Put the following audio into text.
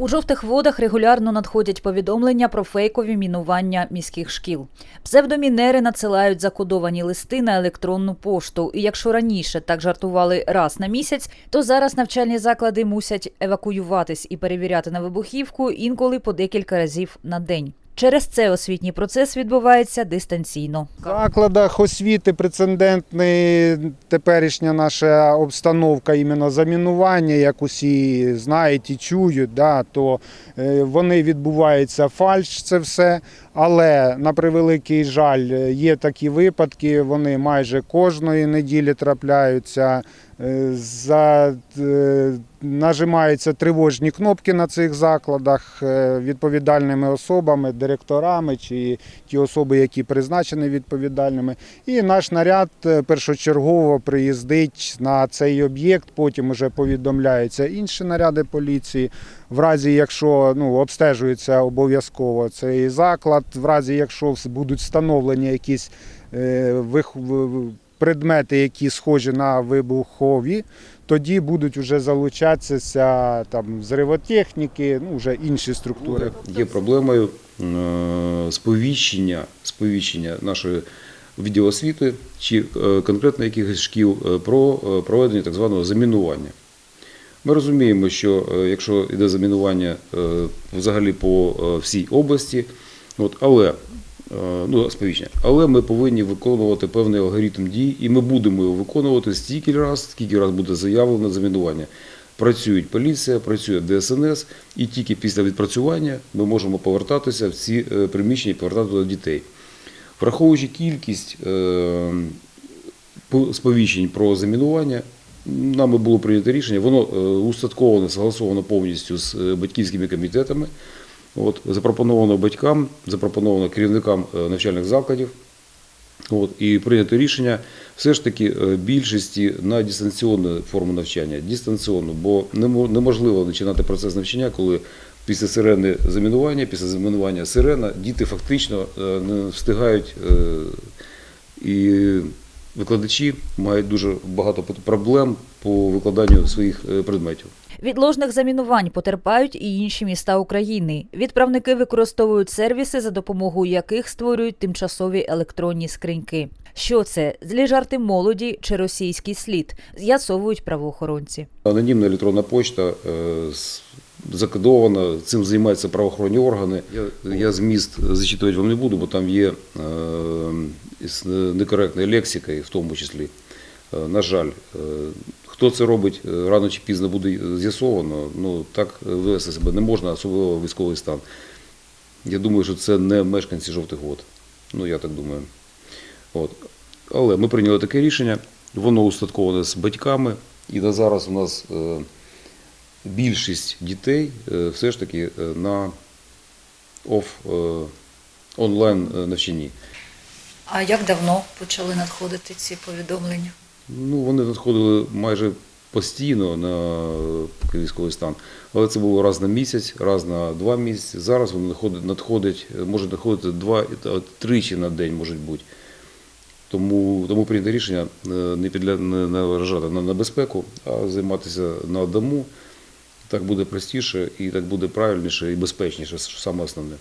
У жовтих водах регулярно надходять повідомлення про фейкові мінування міських шкіл. Псевдомінери надсилають закодовані листи на електронну пошту. І якщо раніше так жартували раз на місяць, то зараз навчальні заклади мусять евакуюватись і перевіряти на вибухівку інколи по декілька разів на день. Через це освітній процес відбувається дистанційно. В закладах освіти прецедентний теперішня наша обстановка іменно замінування, як усі знають і чують, да, то е, вони відбуваються фальш, це все. Але на превеликий жаль, є такі випадки, вони майже кожної неділі трапляються. Е, За, е, нажимаються тривожні кнопки на цих закладах е, відповідальними особами, директорами чи ті особи, які призначені відповідальними. І наш наряд е, першочергово приїздить на цей об'єкт, потім вже повідомляються інші наряди поліції. В разі, якщо ну, обстежується обов'язково цей заклад, в разі, якщо будуть встановлені якісь е, вих... предмети, які схожі на вибухові, тоді будуть вже залучатися там взривотехніки, ну вже інші структури. Є проблемою е, сповіщення, сповіщення нашої відділу освіти чи е, конкретно якихось шкіл е, про проведення так званого замінування. Ми розуміємо, що якщо йде замінування взагалі по всій області, от, але ну, сповіщення, але ми повинні виконувати певний алгоритм дій, і ми будемо його виконувати стільки раз, скільки раз буде заявлено замінування. Працюють поліція, працює ДСНС, і тільки після відпрацювання ми можемо повертатися в ці е, приміщення і повертати до дітей. Враховуючи кількість е, сповіщень про замінування, нами було прийнято рішення, воно е, устатковано, согласовано повністю з е, батьківськими комітетами. От, запропоновано батькам, запропоновано керівникам е, навчальних закладів. От, і прийнято рішення все ж таки е, більшості на дистанційну форму навчання, дистанційну, бо неможливо починати процес навчання, коли після сирени замінування, після замінування сирена, діти фактично е, не встигають і викладачі мають дуже багато проблем по викладанню своїх е, предметів. Від ложних замінувань потерпають і інші міста України. Відправники використовують сервіси, за допомогою яких створюють тимчасові електронні скриньки. Що це злі жарти молоді чи російський слід? З'ясовують правоохоронці. Анонімна електронна почта е, з- закодована, цим займаються правоохоронні органи. Я, я зміст зачитувати вам не буду, бо там є е, із некоректною лексикою, в тому числі. Е, На жаль, е, хто це робить, е, рано чи пізно буде з'ясовано. Ну так вести себе не можна, особливо військовий стан. Я думаю, що це не мешканці жовтих вод. Ну, я так думаю. От. Але ми прийняли таке рішення, воно устатковане з батьками, і на зараз у нас більшість дітей все ж таки на оф онлайн навчанні. А як давно почали надходити ці повідомлення? Ну, вони надходили майже постійно на військовий стан, але це було раз на місяць, раз на два місяці. Зараз вони надходять, надходять можуть надходити два та тричі на день, можуть бути. Тому, тому прийнято рішення е, не підля наражати на небезпеку, а займатися на дому. Так буде простіше і так буде правильніше і безпечніше, що саме основне.